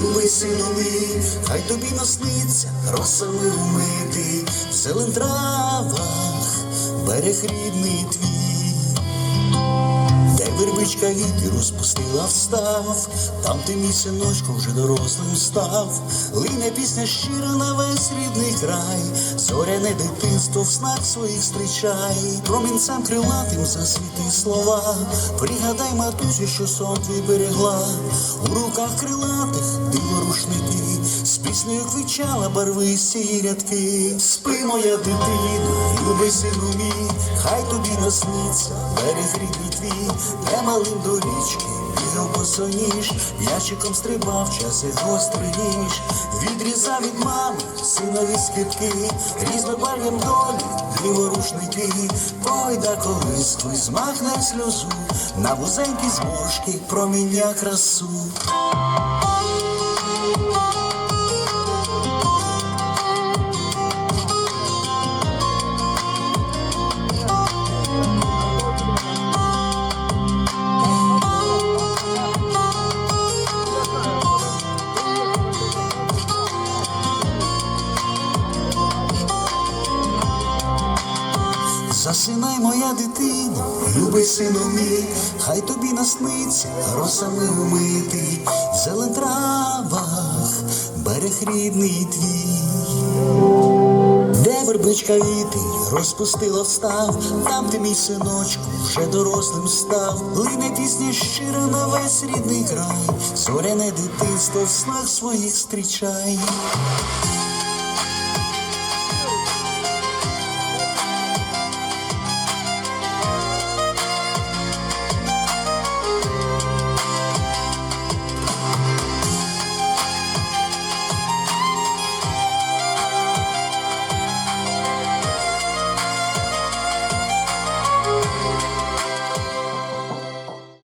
Думай, синові, хай тобі насниться росами умити в зелен травах берег рідний твій. Вербичка вітер розпустила встав, там ти мій синочко вже дорослим став, лине пісня щира на весь рідний край, зоряне дитинство в снах своїх зустрічай, промінцем крилатим засвіти слова, пригадай матусю, що сон твій берегла, у руках крилатих диво рушники, з піснею квичала барвисті рядки. Спи, моя дитина, любий мій, хай тобі насниться, берег рідний твій, де малим до річки, бігав босоніж, м'ячиком стрибав, час і гострий ніж, відрізав від мами, синові скидки, різнобарв'ям долі, ліворушники, пойда колиску, змахне сльозу, на вузенькі зморшки проміння красу. Засинай, моя дитина, любий сину мій, хай тобі насниться, росами умитий, зелен травах, берег рідний твій. Де вербичка вітер розпустила встав, там ти мій синочку вже дорослим став, лине пісня щира на весь рідний край, зоряне дитинство в снах своїх зустрічай.